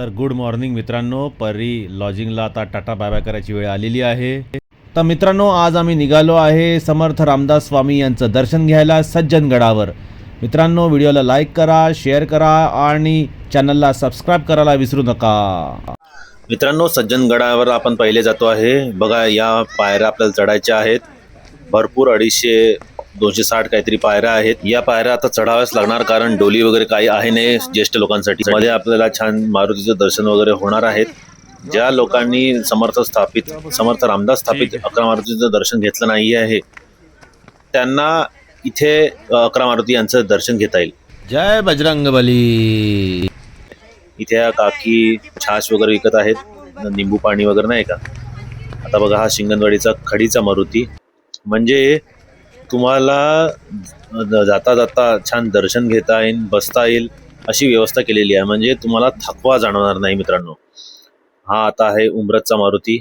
तर good morning मित्रांनो परी लॉजिंगला आता टाटा बाय बाय करायची वेळ आलेली आहे. तर मित्रांनो आज आम्ही निघालो आहे समर्थ रामदास स्वामी यांचं दर्शन घ्यायला सज्जनगडावर. मित्रांनो व्हिडिओला लाईक करा शेअर करा आणि चॅनलला सबस्क्राईब करायला विसरू नका. मित्रांनो सज्जनगडावर आपण पहिले जातो आहे. बघा या पायऱ्या आपल्याला चढायच्या आहेत. भरपूर अडीचशे दोनशे साठ काहीतरी पायऱ्या आहेत. या पायऱ्या आता चढाव्याच लागणार कारण डोली वगैरे काही आहे नाही ज्येष्ठ लोकांसाठी. मध्ये आपल्याला छान मारुतीचं दर्शन वगैरे होणार आहेत. ज्या लोकांनी समर्थ स्थापित समर्थ रामदास स्थापित अकरा मारुतीचं दर्शन घेतलं नाही आहे त्यांना इथे अकरा मारुती यांचं दर्शन घेता येईल. जय बजरंग बली. इथे काकी छाश वगैरे विकत आहेत. निंबू पाणी वगैरे नाही का? आता बघा हा शिंगणवाडीचा खडीचा मारुती. म्हणजे तुम्हाला जाता जाता छान दर्शन घेता येईल बसता येईल अशी व्यवस्था केलेली आहे. म्हणजे तुम्हाला थकवा जाणवणार नाही मित्रांनो. हा आता आहे उमरतचा मारुती.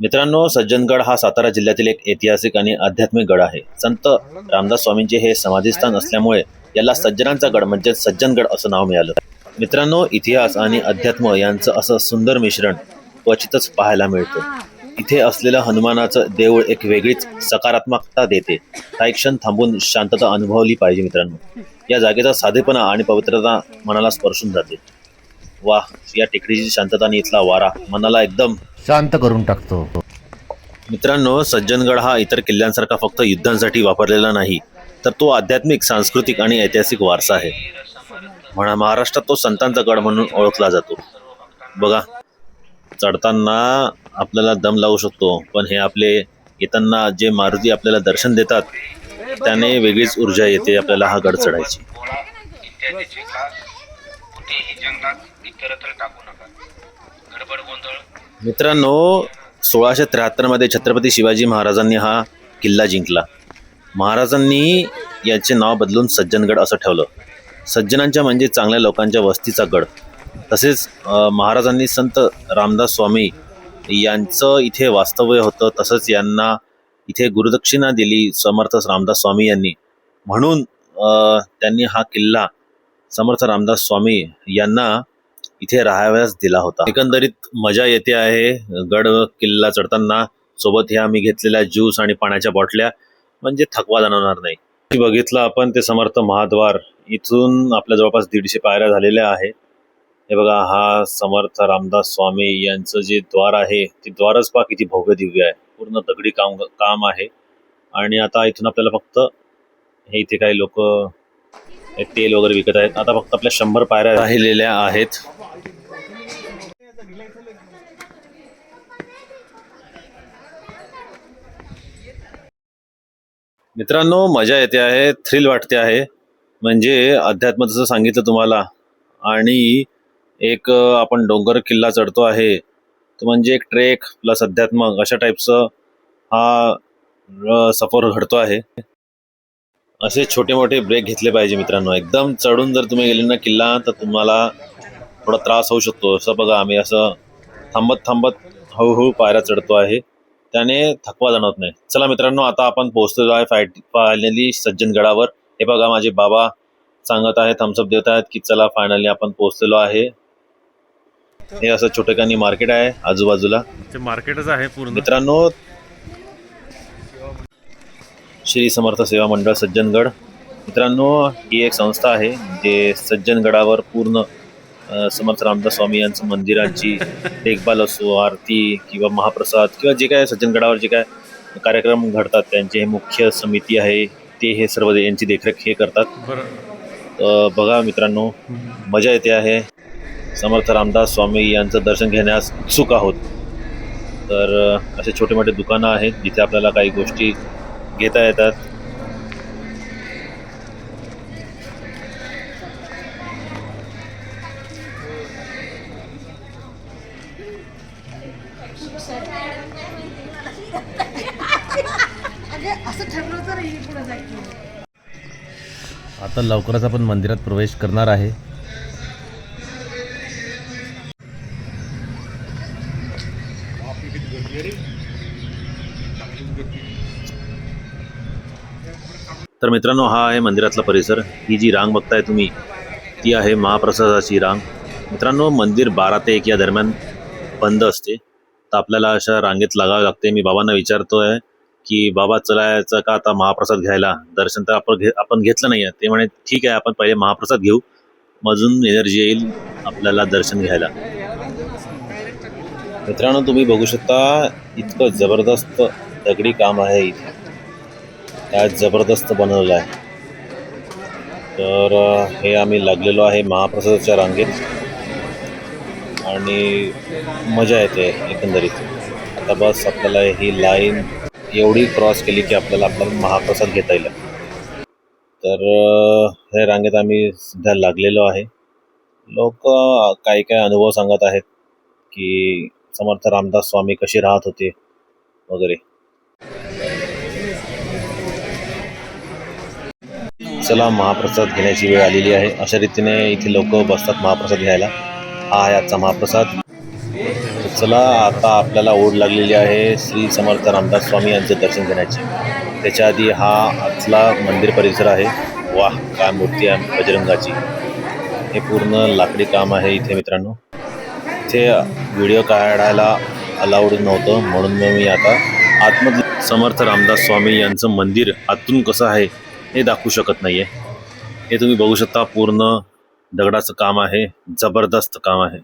मित्रांनो सज्जनगड हा सातारा जिल्ह्यातील एक ऐतिहासिक आणि आध्यात्मिक गड आहे. संत रामदास स्वामींचे हे समाधीस्थान असल्यामुळे याला सज्जनांचा गड म्हणजे सज्जनगड असं नाव मिळालं. मित्रांनो इतिहास आणि अध्यात्म यांचं असं सुंदर मिश्रण क्वचितच पाहायला मिळतं. इथे असलेलं हनुमानाचं देऊळ एक वेगळीच सकारात्मकता देते. काही क्षण थांबून शांतता अनुभवली पाहिजे मित्रांनो. या जागेचा साधेपणा आणि पवित्रता मनाला स्पर्शून जाते. वा या टेकडीची शांतता आणि इथला वारा मनाला एकदम शांत करून टाकतो. मित्रांनो सज्जनगड हा इतर किल्ल्यांसारखा फक्त युद्धांसाठी वापरलेला नाही तर तो आध्यात्मिक सांस्कृतिक आणि ऐतिहासिक वारसा आहे. म्हणा महाराष्ट्रात तो संतांचा गड म्हणून ओळखला जातो. बघा चढताना आपल्याला दम लावू शकतो पण हे आपले येताना जे मारुती आपल्याला दर्शन देतात त्याने वेगळीच ऊर्जा येते आपल्याला हा गड चढायची. मित्रांनो सोळाशे त्र्याहत्तरमध्ये छत्रपती शिवाजी महाराजांनी हा किल्ला जिंकला. महाराजांनी याचे नाव बदलून सज्जनगड असं ठेवलं. सज्जनांच्या म्हणजे चांगल्या लोकांच्या वस्तीचा गड. तसेच महाराजांनी संत रामदास स्वामी यांचं इथे वास्तव्य होतं तसंच यांना इथे गुरुदक्षिणा दिली समर्थ रामदास स्वामी यांनी. म्हणून अ, त्यांनी हा किल्ला समर्थ रामदास स्वामी यांना इथे राहाव्यास दिला होता. एकंदरीत मजा येते आहे. गड किल्ला चढताना सोबत ह्या मी घेतलेल्या ज्यूस आणि पाण्याच्या बॉटल्या म्हणजे थकवा जाणवणार नाही. बघितलं आपण ते समर्थ महाद्वार. इथून आपल्या जवळपास दीडशे पायऱ्या झालेल्या आहेत. हे बघा हा समर्थ रामदास स्वामी यांचं जे द्वार आहे ते द्वारच पहा किती भव्य दिव्य आहे. पूर्ण दगडी काम काम आहे. आणि आता इथून आपल्याला फक्त हे इथे काही लोक तेल वगैरे विकत आहेत. आता फक्त आपल्या शंभर पायऱ्या राहिलेल्या आहेत. मित्रांनो मजा येते आहे थ्रिल वाटते आहे. म्हणजे अध्यात्म जसं सांगितलं तुम्हाला. आणि एक आपण डोंगर किल्ला चढतो आहे तो म्हणजे एक ट्रेक प्लस अध्यात्म अशा टाईपचं हा सफर घडतो आहे. असे छोटे मोठे ब्रेक घेतले पाहिजे मित्रांनो. एकदम चढून जर तुम्ही गेले ना किल्ला तर तुम्हाला थोडा त्रास होऊ शकतो. असं बघा आम्ही असं थांबत थांबत हळूहळू पायऱ्या चढतो आहे. त्याने थकवा जाणवत नाही. चला मित्रांनो आता आपण पोहोचलेलो आहे फाय फायनली सज्जनगडावर. हे बघा माझे बाबा सांगत आहेत थम्सअप देत आहेत की चला फायनली आपण पोहोचलेलो आहे. हे असं छोटेखानी मार्केट आहे आजूबाजूला. ते मार्केटच आहे पूर्ण. मित्रांनो श्री समर्थ सेवा मंडळ सज्जनगड. मित्रांनो ही एक संस्था आहे जे सज्जनगडावर पूर्ण समर्थ रामदास स्वामी यांचं मंदिरांची देखभाल असो आरती किंवा महाप्रसाद किंवा जे काय सज्जनगडावर जे काय कार्यक्रम घडतात त्यांचे हे मुख्य समिती आहे ते हे सर्व यांची देखरेख हे करतात. बघा मित्रांनो मजा येते आहे. समर्थ रामदास स्वामी यांचं दर्शन घेण्यास उत्सुक आहोत. तर असे छोटे मोठे दुकानं आहेत जिथे आपल्याला काही गोष्टी घेता येतात. आता लवकरच आपण मंदिरात प्रवेश करणार आहे. तर मित्रांनो हा आहे मंदिरातला परिसर. ही जी रांग बघताय तुम्ही ती आहे महाप्रसादाची रांग. मित्रांनो मंदिर बारा ते एक या दरम्यान बंद असते. तर आपल्याला अशा रांगेत लागावं लागते. मी बाबांना विचारतोय की बाबा चलायचं का आता महाप्रसाद घ्यायला? दर्शन तर आपण घे आपण घेतलं नाही आहे ते म्हणे ठीक आहे आपण पहिले महाप्रसाद घेऊ. अजून एनर्जी येईल आपल्याला दर्शन घ्यायला. मित्रांनो तुम्ही बघू शकता इतकं जबरदस्त दगडी काम आहे इथे. काय जबरदस्त बनवलं आहे. तर हे आम्ही लागलेलो आहे महाप्रसादाच्या रांगेत. आणि मजा येते एकंदरीत. आता बस आपल्याला ही लाईन एवढी क्रॉस केली की आपल्याला आपल्याला महाप्रसाद घेता येईल. तर हे रांगेत आम्ही सध्या लागलेलो आहे. लोक काही काही अनुभव सांगत आहेत की समर्थ रामदास स्वामी कसे राहत होते वगैरे. चला महाप्रसाद घेण्याची वेळ आलेली आहे. अशा रीतीने इथे लोक बसतात महाप्रसाद घ्यायला. हा आहे आजचा महाप्रसाद. चला आता आपल्याला ओढ लागलेली आहे श्री समर्थ रामदास स्वामी यांचं दर्शन घेण्याचे. त्याच्या आधी हा आजला मंदिर परिसर आहे. वाह काय मूर्ती आहे बजरंगाची. हे पूर्ण लाकडी काम आहे इथे मित्रांनो. इथे व्हिडिओ काढायला अलाउड नव्हतं म्हणून मग मी आता आत्म समर्थ रामदास स्वामी यांचं मंदिर आतून कसं आहे हे दाखवू शकत नाही आहे हे तुम्ही बघू शकता पूर्ण दगडाचं काम आहे जबरदस्त काम आहे.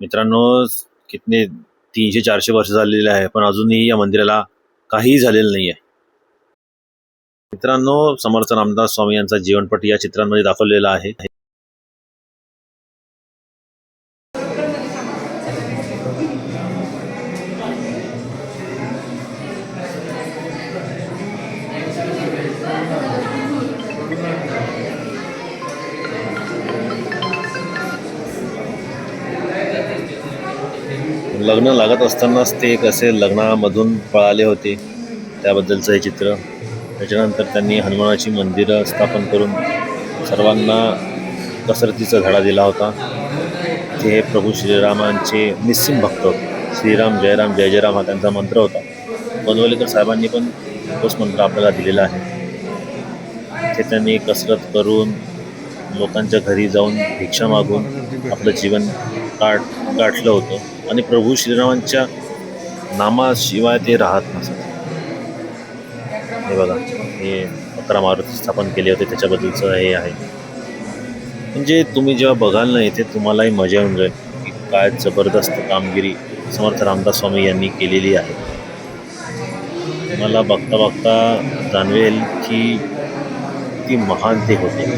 मित्रांनो कितने तीनशे चारशे वर्ष झालेले आहे पण अजूनही या मंदिराला काहीही झालेलं नाही आहे मित्रांनो समर्थ रामदास स्वामी यांचा जीवनपट या चित्रांमध्ये दाखवलेला आहे. असतानाच ते कसे लग्नामधून पळाले होते. त्याबद्दलचं हे चित्र. त्याच्यानंतर त्यांनी हनुमानाची मंदिरं स्थापन करून सर्वांना कसरतीचा धडा दिला होता. ते हे प्रभू श्रीरामांचे निस्सिम भक्त. होते श्रीराम जयराम जय जयराम हा त्यांचा मंत्र होता. गोंदवलेकर साहेबांनी पण तोच मंत्र आपल्याला दिलेला आहे. ते त्यांनी कसरत करून लोकांच्या घरी जाऊन भिक्षा मागून आपलं जीवन काट गाठलं होतं. आणि प्रभू श्रीरामांच्या नामाशिवाय ते राहत नसत. हे बघा हे अकरा मारुती स्थापन केले होते त्याच्याबद्दलचं हे आहे. म्हणजे तुम्ही जेव्हा बघाल ना इथे तुम्हालाही मजा येऊन जाईल की काय जबरदस्त कामगिरी समर्थ रामदास स्वामी यांनी केलेली आहे. तुम्हाला बघता बघता जाणवेल की ती महान ते होते.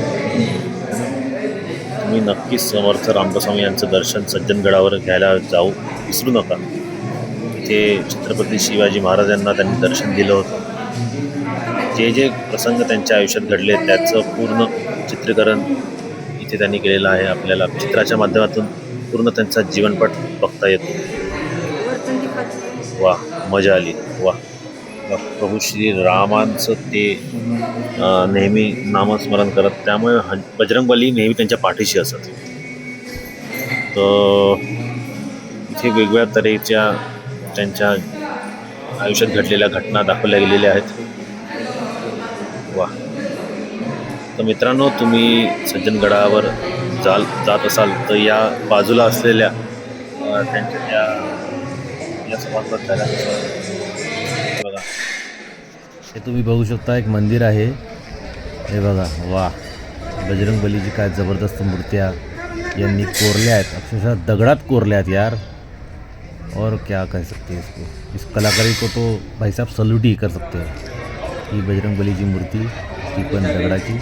तुम्ही नक्कीच समर्थ रामदास स्वामी यांचं दर्शन सज्जनगडावर घ्यायला जाऊ विसरू नका. इथे छत्रपती शिवाजी महाराजांना त्यांनी दर्शन दिलं होतं. जे जे प्रसंग त्यांच्या आयुष्यात घडले त्याचं पूर्ण चित्रीकरण इथे त्यांनी केलेलं आहे. आपल्याला चित्राच्या माध्यमातून पूर्ण त्यांचा जीवनपट बघता येतो. वा मजा आली. वा. प्रभू श्री रामांचं ते नेहमी नामस्मरण करत त्यामुळे हं बजरंगबली नेहमी त्यांच्या पाठीशी असत. तर इथे वेगवेगळ्या तऱ्हेच्या त्यांच्या आयुष्यात घडलेल्या घटना दाखवल्या गेलेल्या आहेत. वा तर मित्रांनो तुम्ही सज्जनगडावर जाल जात असाल तर या बाजूला असलेल्या त्यांच्या त्या या सभागृहात झाल्या हे तुम्ही बघू शकता एक मंदिर आहे. हे बघा वा बजरंग बलीची काय जबरदस्त मूर्त्या यांनी कोरल्या आहेत. अक्षरशः दगडात कोरल्या आहेत यार. और क्या कह सकते हैं इसको? इस कलाकारी को तो भाई साहब सल्यूट ही कर सकते हैं. ही बजरंग बलीची मूर्ती ती पण दगडाची.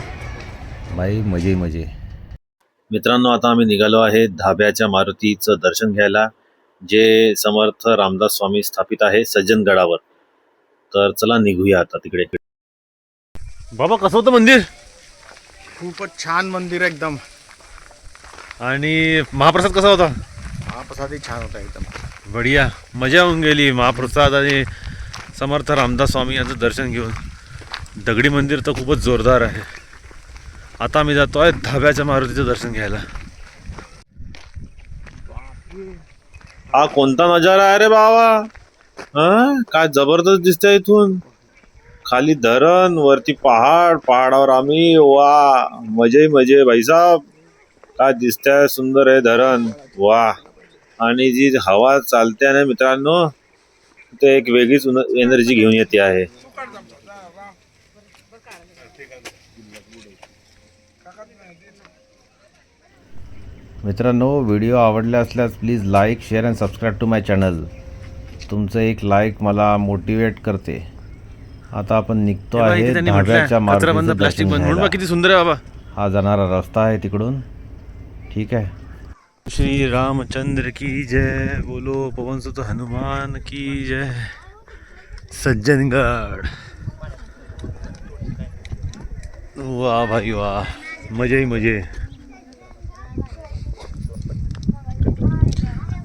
बाई मजे मजे. मित्रांनो आता आम्ही निघालो आहे धाब्याच्या मारुतीचं दर्शन घ्यायला जे समर्थ रामदास स्वामी स्थापित आहे सज्जनगडावर. तर चला निघूया आता तिकडे. बाबा कसं होतं मंदिर? खूपच छान मंदिर आहे एकदम. आणि महाप्रसाद कसा होता? महाप्रसादही छान होता एकदम. बढिया. मजा होऊन गेली. महाप्रसाद आणि समर्थ रामदास स्वामी यांचं दर्शन घेऊन. दगडी मंदिर तर खूपच जोरदार आहे. आता आम्ही जातो आहे धाब्याच्या मारुतीचं दर्शन घ्यायला. हा कोणता नजारा आहे रे बाबा? हा? काय जबरदस्त दिसतंय इथून. खाली धरण वरती पहाड पहाडावर आम्ही वा मजे मजे भाईसाब काय दिसतंय सुंदर आहे धरण. वा. आणि जी हवा चालते ना मित्रांनो ते एक वेगळीच एनर्जी घेऊन येते आहे. मित्रांनो व्हिडिओ आवडला असल्यास please like share and subscribe to my channel. तुमचं एक लाईक मला मोटिवेट करते. आता आपण निघतो आहे धाब्याच्या घ्यायला. किती सुंदर आहे बाबा. हा जाणारा रस्ता आहे तिकडून. ठीक आहे. श्री रामचंद्र की जय. बोलो पवन सुत हनुमान की जय. सज्जनगड. वाह भाई वाह मजे ही मजे.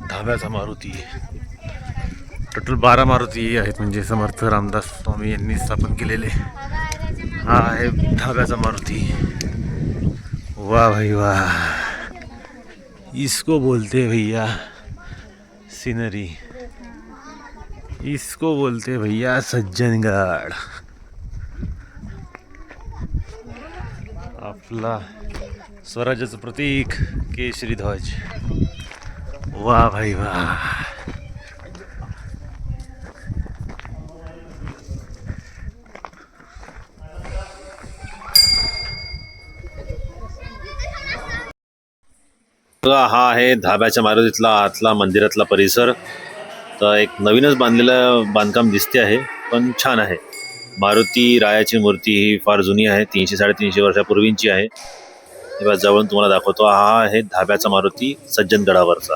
धाब्याचा मारुती. टोटल बारा मारुती आहेत म्हणजे समर्थ रामदास स्वामी यांनी स्थापन केलेले. हा आहे धाब्याचा मारुती. वाह भाई वाह इसको बोलते भैया सीनरी. इसको बोलते भैया सज्जनगड. आपला स्वराज्याचं प्रतीक केशरी ध्वज. वाह भाई वाह तर हा आहे धाब्याच्या मारुतीतला आतला मंदिरातला परिसर. तर एक नवीनच बांधलेलं बांधकाम दिसते आहे पण छान आहे. मारुती रायाची मूर्ती ही फार जुनी आहे तीनशे साडेतीनशे वर्षापूर्वींची आहे. तेव्हा जवळून तुम्हाला दाखवतो हा आहे धाब्याचा मारुती सज्जनगडावरचा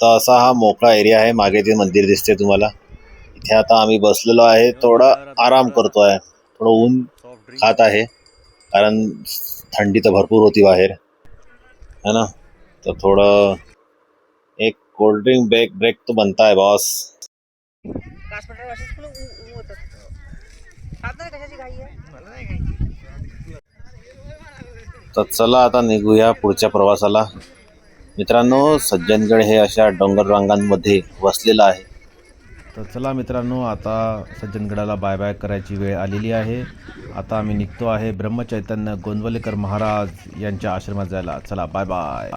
तर असा हा मोकळा एरिया आहे मागे ते मंदिर दिसते तुम्हाला. इथे आता आम्ही बसलेलो आहे थोडा आराम करतो आहे थोडं ऊन खात आहे. कारण थंडी तर भरपूर होती बाहेर. है ना? तर थोडं एक कोल्ड ड्रिंक ब्रेक ब्रेक तो बनता है बॉस तर चला आता निघूया पुढच्या प्रवासाला. मित्रांनो सज्जनगड हे अशा डोंगर रांगांमध्ये वसलेलं आहे. तर चला मित्रांनो आता सज्जनगडाला बाय बाय करायची वेळ आलेली आहे. आता आम्ही निघतो आहे ब्रह्मचैतन्य गोंदवलेकर महाराज यांच्या आश्रमात जायला. चला बाय बाय